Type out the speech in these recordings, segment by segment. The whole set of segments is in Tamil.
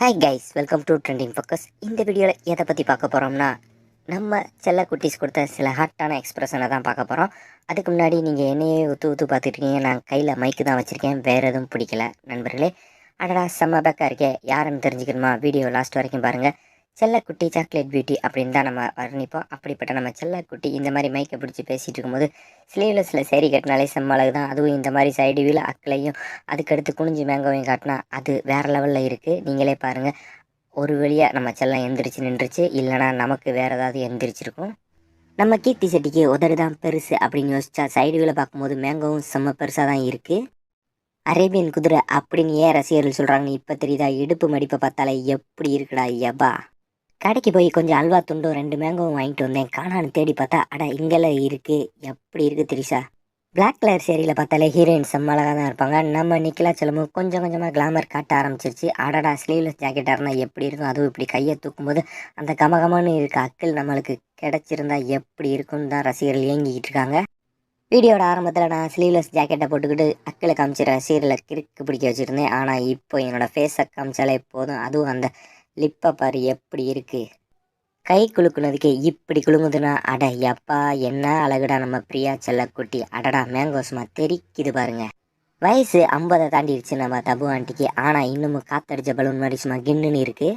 Hi guys welcome to trending focus இந்த வீடியோவில் எதை பற்றி பார்க்க போகிறோம்னா நம்ம செல்ல குட்டீஸ் கொடுத்த சில ஹாட்டான எக்ஸ்பிரஷனை தான் பார்க்க போகிறோம் அதுக்கு முன்னாடி நீங்கள் என்னையே ஊற்று ஊற்று பார்த்துருக்கீங்க நான் கையில் மைக்கு தான் வச்சுருக்கேன். வேறு எதுவும் பிடிக்கல நண்பர்களே. அடடா செம்ம பேக்காக இருக்கே. யாருன்னு தெரிஞ்சுக்கணுமா? வீடியோ லாஸ்ட் வரைக்கும் பாருங்கள் செல்லக்குட்டி சாக்லேட் பியூட்டி அப்படின்னு தான் நம்ம வர்ணிப்போம். அப்படிப்பட்ட நம்ம செல்லக்குட்டி இந்த மாதிரி மைக்கை பிடிச்சி பேசிகிட்டு இருக்கும்போது ஸ்லீவ்லெஸில் சேரீ கட்டினாலே செம்ம தான். அதுவும் இந்த மாதிரி சைடு வீல் அக்கலையும் அதுக்கடுத்து குனிஞ்சு மேங்கோவையும் காட்டினா அது வேறு லெவலில் இருக்குது நீங்களே பாருங்கள் ஒரு வழியாக நம்ம செல்லம் எந்திரிச்சு நின்றுச்சு. இல்லைனா நமக்கு வேறு ஏதாவது எந்திரிச்சிருக்கும். நம்ம கீர்த்தி செட்டிக்கு உதடு தான் பெருசு அப்படின்னு யோசிச்சா சைடு வீல பார்க்கும்போது மேங்கோவும் செம்ம பெருசாக தான் இருக்குது அரேபியன் குதிரை அப்படின்னு ஏன் ரசிகர்கள் சொல்கிறாங்கன்னு இப்போ தெரியுதா? இடுப்பு மடிப்பை பார்த்தாலே எப்படி இருக்குடா யப்பா கடைக்கு போய் கொஞ்சம் அல்வா துண்டும் ரெண்டு மேங்கோவும் வாங்கிட்டு வந்தேன். காணான்னு தேடி பார்த்தா அட இங்கெல்லாம் இருக்கு. எப்படி இருக்கு திரிஷா பிளாக் கலர் சேரியில் பார்த்தாலே ஹீரோயின் செம்ம அழகாக தான் இருப்பாங்க. நம்ம நிக்கிலா கொஞ்சம் கொஞ்சமாக கிளாமர் காட்ட ஆரம்பிச்சிருச்சு. அடடா ஸ்லீவ்லெஸ் ஜாக்கெட்டாக இருந்தால் எப்படி இருக்கும்? அதுவும் இப்படி கையை தூக்கும்போது அந்த கமகமன்னு இருக்க அக்கள் நம்மளுக்கு கிடச்சிருந்தா எப்படி இருக்கும்னு தான் ரசிகர்கள் இயங்கிக்கிட்டு இருக்காங்க. வீடியோட ஆரம்பத்தில் நான் ஸ்லீவ்லெஸ் ஜாக்கெட்டை போட்டுக்கிட்டு அக்கிளை காமிச்ச ரசிகர்களை கிறுக்கு பிடிக்க வச்சுருந்தேன். ஆனால் இப்போ என்னோடய ஃபேஸை காமிச்சாலே போதும். அதுவும் அந்த லிப்பை பாரு எப்படி இருக்கு? கை குலுக்குனதுக்கு இப்படி குலுங்குதுன்னா அட எப்பா என்ன அழகுடா நம்ம பிரியா செல்லக்குட்டி. அடடா மேங்கோ சும்மா தெரிக்குது பாருங்க. வயசு ஐம்பதை தாண்டிடுச்சு நம்ம தபு ஆண்டிக்கு. ஆனால் இன்னமும் காத்தடிச்ச பலூன் மாதிரி சும்மா கின்னுன்னு இருக்கு.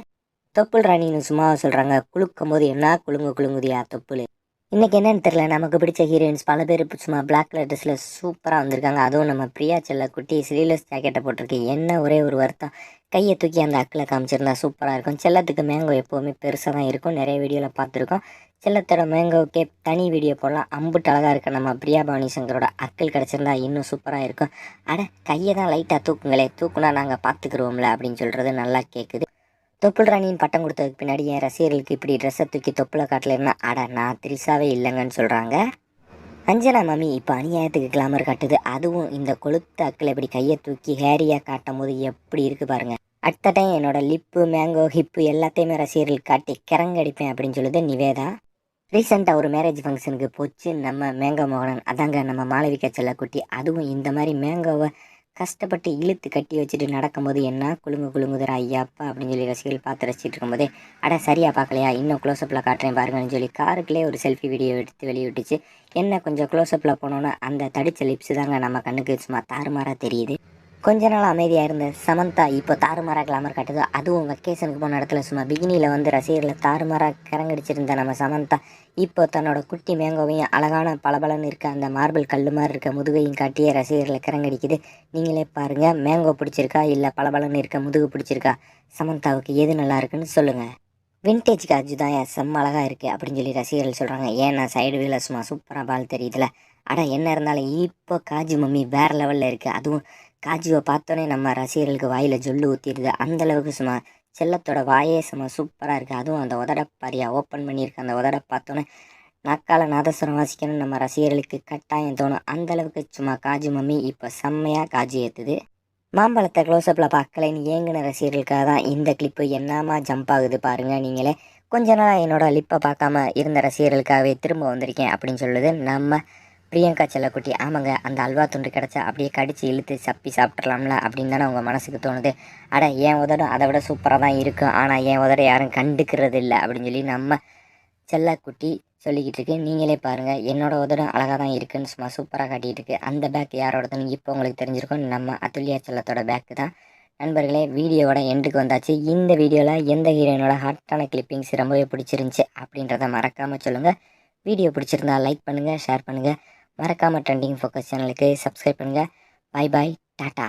தொப்புள் ராணின்னு சும்மா சொல்கிறாங்க குலுக்கும் போது என்ன குலுங்கு குலுங்குதியா தொப்புள்? இன்றைக்கி என்னென்னு தெரியல நமக்கு பிடிச்ச ஹீரோயின்ஸ் பல பேர் சும்மா பிளாக் கலர் ட்ரெஸ்ஸில் சூப்பராக வந்திருக்காங்க. அதுவும் நம்ம பிரியா செல்ல குட்டி ஸ்லீவ்லெஸ் ஜாக்கெட்டை போட்டிருக்கு. என்ன ஒரே ஒரு வருத்தம். கையை தூக்கி அந்த அக்கில் காமிச்சிருந்தா சூப்பராக இருக்கும். செல்லத்துக்கு மேங்கோ எப்போவுமே பெருசாக தான் இருக்கும். நிறைய வீடியோவில் பார்த்துருக்கோம். செல்லத்தோட மேங்கோக்கே தனி வீடியோ போடலாம். அம்புட்டு அழகாக இருக்க நம்ம பிரியா பவானி சங்கரோட அக்கள் கிடச்சிருந்தா இன்னும் சூப்பராக இருக்கும். அட கையை தான் லைட்டாக தூக்குங்களே. தூக்குனா நாங்கள் பார்த்துக்குருவோம்ல அப்படின்னு சொல்கிறது நல்லா கேட்குது தொப்புள் ராணியின் பட்டம் கொடுத்ததுக்கு பின்னாடி என் ரசிகர்களுக்கு இப்படி ட்ரெஸ்ஸை தூக்கி தொப்புளை காட்டலைன்னா அட நான் திரிசாவே இல்லைங்கன்னு சொல்கிறாங்க அஞ்சனா மாமி இப்போ அநியாயத்துக்கு கிளாமர் காட்டுது. அதுவும் இந்த கொளுத்த அக்கில் இப்படி கையை தூக்கி ஹேரியாக காட்டும் போது எப்படி இருக்குது பாருங்கள் அடுத்த டைம் என்னோடய லிப்பு மேங்கோ ஹிப்பு எல்லாத்தையுமே ரசிகர்கள் காட்டி கிறங்கடிப்பேன் அப்படின்னு சொல்லுது நிவேதா. ரீசெண்டாக ஒரு மேரேஜ் ஃபங்க்ஷனுக்கு போச்சு நம்ம மேங்கோ மோகனன். அதாங்க நம்ம மாளவிகா செல்லக்குட்டி. அதுவும் இந்த மாதிரி மேங்கோவை கஷ்டப்பட்டு இழுத்து கட்டி வச்சுட்டு நடக்கும்போது என்ன குலுங்கு குலுங்குதுரா ஐயாப்பா அப்படின்னு சொல்லி ரசிகர்கள் பார்த்து ரசிச்சுட்டு இருக்கும்போதே அட சரியா பார்க்கலையா இன்னும் க்ளோஸ்அப்பில் காட்டுறேன் பாருங்கன்னு சொல்லி காருக்குள்ளே ஒரு செல்ஃபி வீடியோ எடுத்து வெளியிட்டுச்சு. என்ன கொஞ்சம் க்ளோஸ்அப்பில் போனோன்னா அந்த தடிச்ச லிப்ஸ் தாங்க நம்ம கண்ணுக்கு சும்மா தாறுமாறாக தெரியுது. கொஞ்ச நாள் அமைதியாக இருந்த சமந்தா இப்போ தாறுமாறாக கிளாமர் காட்டுது. அதுவும் வெக்கேஷனுக்கு போன இடத்துல சும்மா பிகினியில் வந்து ரசிகர்களை தாறுமாறாக கரங்கடிச்சிருந்த நம்ம சமந்தா இப்போ தன்னோட குட்டி மேங்கோவையும் அழகான பளபளன்னு இருக்க அந்த மார்பிள் கல் மாதிரி இருக்க முதுகையும் காட்டியே ரசிகர்களை கரங்கடிக்குது. நீங்களே பாருங்கள் மேங்கோ பிடிச்சிருக்கா இல்லை பளபளன்னு இருக்க முதுகு பிடிச்சிருக்கா? சமந்தாவுக்கு எது நல்லா இருக்குன்னு சொல்லுங்கள் வின்டேஜ் காஜு தான் என் செம்ம அழகாக இருக்குது அப்படின்னு சொல்லி ரசிகர்கள் சொல்கிறாங்க ஏன் நான் சைடு வீல சும்மா சூப்பராக பால் தெரியுதுல. அட என்ன இருந்தாலும் இப்போ காஜு மம்மி வேறு லெவலில் இருக்குது அதுவும் காஜுவை பார்த்தோன்னே நம்ம ரசிகர்களுக்கு வாயில் ஜொல்லு ஊற்றிடுது அந்தளவுக்கு சும்மா செல்லத்தோட வாயே சும்மா சூப்பராக இருக்குது அதுவும் அந்த உதட ஓப்பன் பண்ணியிருக்க. அந்த உதட பார்த்தோன்னே நக்கால நாதஸ்வரம் வாசிக்கணும்னு நம்ம ரசிகர்களுக்கு கட்டாயம் தோணும். அந்தளவுக்கு சும்மா காஜு மம்மி இப்போ செம்மையாக காஜு ஏற்றுது மாம்பழத்தை க்ளோஸ்அப்பில் பார்க்கலைன்னு ஏங்கின ரசிகர்களுக்காக தான் இந்த கிளிப்பு என்னமா ஜம்ப் ஆகுது பாருங்கள் நீங்களே. கொஞ்ச நாளாக என்னோடய லிப்பை பார்க்காம இருந்த ரசிகர்களுக்காகவே திரும்ப வந்திருக்கேன் அப்படின்னு சொல்லுது நம்ம பிரியங்கா செல்லக்குட்டி ஆமாங்க அந்த அல்வா துண்டு கிடச்சா அப்படியே கடிச்சு இழுத்து சப்பி சாப்பிட்றலாம்ல அப்படின்னு தானே உங்கள் மனசுக்கு தோணுது. அட என் உதடம் அதை விட சூப்பராக தான் இருக்கும் ஆனால் என் உதடம் யாரும் கண்டுக்கிறது இல்லை அப்படின்னு சொல்லி நம்ம செல்லக்குட்டி சொல்லிக்கிட்டு இருக்கு. நீங்களே பாருங்கள் என்னோட உதடம் அழகாக தான் இருக்குன்னு சும்மா சூப்பராக காட்டிகிட்டு இருக்கு. அந்த பேக் யாரோடதுன்னு இப்போ உங்களுக்கு தெரிஞ்சிருக்கும். நம்ம அதுல்யா செல்லத்தோட பேக்கு தான். நண்பர்களே வீடியோவோட எண்டுக்கு வந்தாச்சு. இந்த வீடியோவில் எந்த ஹீரோயினோட ஹாட்டான கிளிப்பிங்ஸ் ரொம்பவே பிடிச்சிருந்துச்சி அப்படின்றத மறக்காமல் சொல்லுங்கள் வீடியோ பிடிச்சிருந்தா லைக் பண்ணுங்கள் ஷேர் பண்ணுங்கள் மறக்காமல் ட்ரெண்டிங் ஃபோக்கஸ் சேனலுக்கு சப்ஸ்கிரைப் பண்ணுங்கள் பாய் பாய் டாட்டா.